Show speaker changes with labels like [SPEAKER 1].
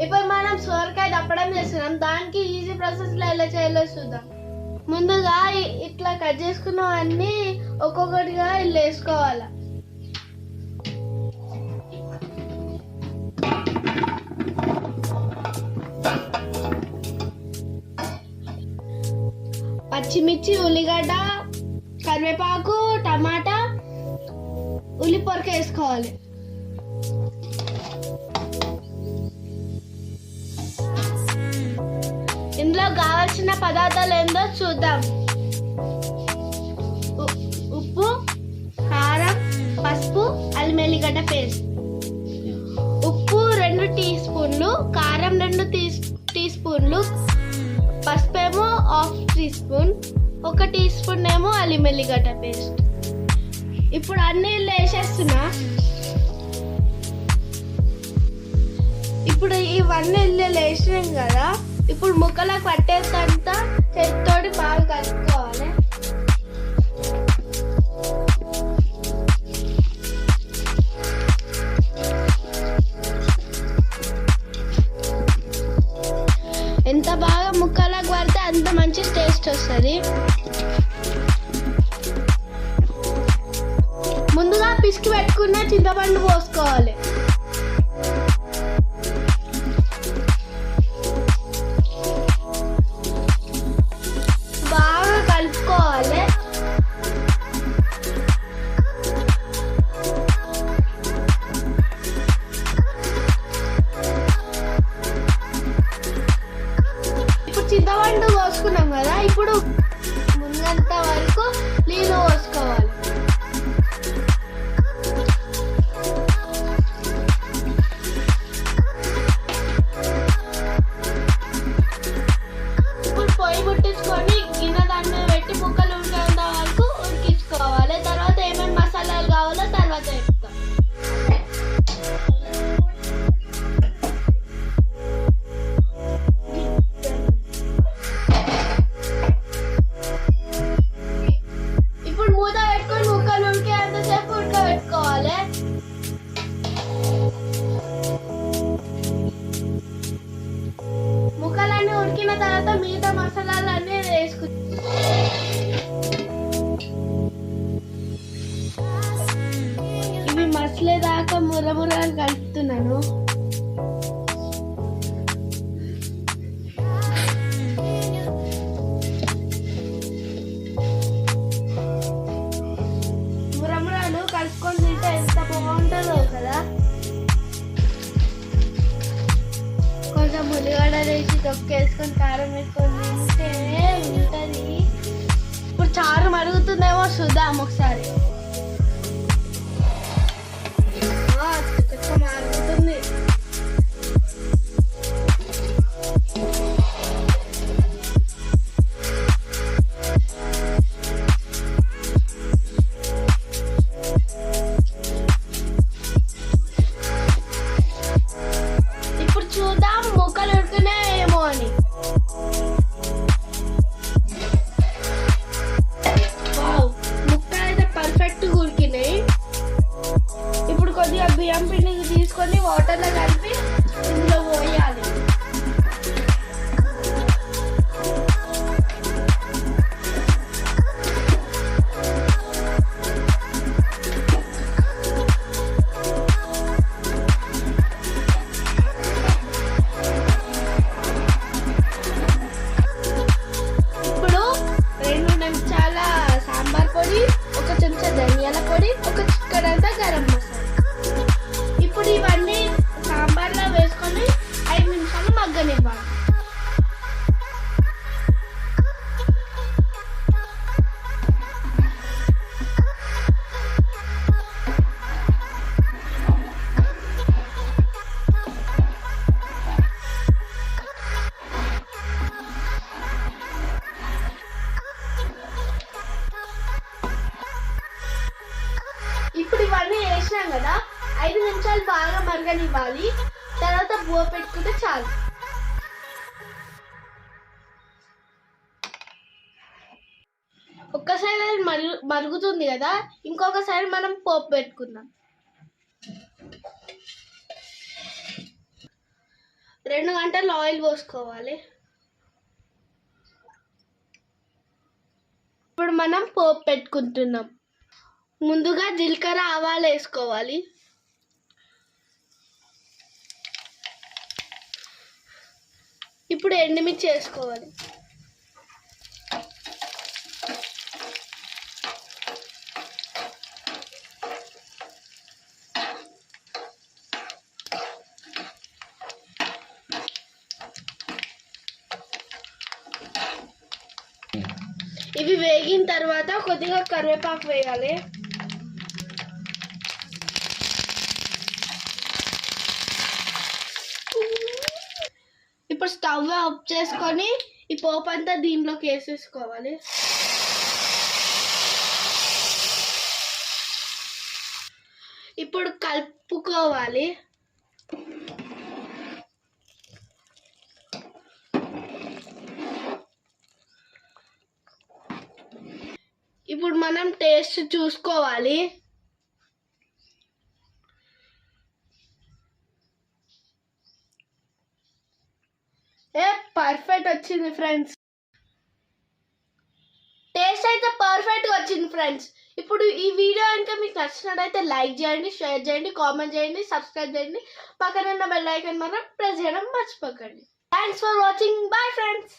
[SPEAKER 1] ఇప్పుడు మనం సోరకాయ దప్పడం చేస్తున్నాం. దానికి ఈజీ ప్రాసెస్లో ఎలా చేయాలో చూద్దాం. ముందుగా ఇట్లా కట్ చేసుకున్నవన్నీ ఒక్కొక్కటిగా ఇల్లు వేసుకోవాలి. పచ్చిమిర్చి ఉల్లిగడ్డ కరివేపాకు టమాటా ఉల్లిపొరక వేసుకోవాలి. కావాల్సిన పదార్థాలు ఏందో చూద్దాం ఉప్పు కారం పసుపు అల్లం ఎల్లిగడ్డ పేస్ట్. ఉప్పు రెండు టీ స్పూన్లు కారం రెండు టీ టీ స్పూన్లు పసుపు ఏమో హాఫ్ టీ స్పూన్ ఒక టీ స్పూన్ ఏమో అల్లం ఎల్లిగడ్డ పేస్ట్. ఇప్పుడు అన్ని ఇల్లు వేసేస్తున్నా. ఇప్పుడు ఇవన్నీ ఇల్లు వేసినాం కదా ఇప్పుడు ముక్కలకు పట్టేసంత చేతితోటి బాగా కలుపుకోవాలి. ఎంత బాగా ముక్కలకు పడితే అంత మంచి టేస్ట్ వస్తుంది. ముందుగా పిసికి పెట్టుకున్న చింతపండు పోసుకోవాలి. birthday. ఇవి మసలేదాకా కలుపుతున్నాను మురమురాలు కలుపుకొని తింటే ఎంత బాగుంటుందో కదా. కొంచెం ఉల్లిగడ్డ వేసి తొక్కేసుకొని కారం వేసుకొని తింటే ఉంటుంది. ఇప్పుడు చారు మరుగుతుందేమో చూద్దాం ఒకసారి. బియ్యం పిండిని తీసుకొని వాటర్లో కలిపి ఇందులో పోయాలి. బాగా మరగనివ్వాలి. తర్వాత బువ పెట్టుకుంటే చాలు. ఒక్కసారి అది మరుగు మరుగుతుంది కదా ఇంకొకసారి మనం పోపు పెట్టుకుందాం. రెండు గంటలు ఆయిల్ పోసుకోవాలి. ఇప్పుడు మనం పోపు పెట్టుకుంటున్నాం. ముందుగా జీలకర్ర ఆవాలు వేసుకోవాలి. ఇప్పుడు ఎండుమిర్చి వేసుకోవాలి ఇవి వేగిన తర్వాత కొద్దిగా కరివేపాకు వేయాలి. ఇప్పుడు స్టవ్ ఆఫ్ చేసుకొని ఈ పోపు అంతా దీనిలోకి వేసేసుకోవాలి. ఇప్పుడు కలుపుకోవాలి. ఇప్పుడు మనం టేస్ట్ చూసుకోవాలి. ఏ పర్ఫెక్ట్ వచ్చింది ఫ్రెండ్స్ టేస్ట్ అయితే పర్ఫెక్ట్ వచ్చింది ఫ్రెండ్స్ ఇప్పుడు ఈ వీడియో కనుక మీకు నచ్చినట్టయితే లైక్ చేయండి షేర్ చేయండి కామెంట్ చేయండి సబ్స్క్రైబ్ చేయండి. పక్కన ఉన్న బెల్ ఐకాన్ మనం ప్రెస్ చేయడం మర్చిపోకండి. Thanks for watching bye friends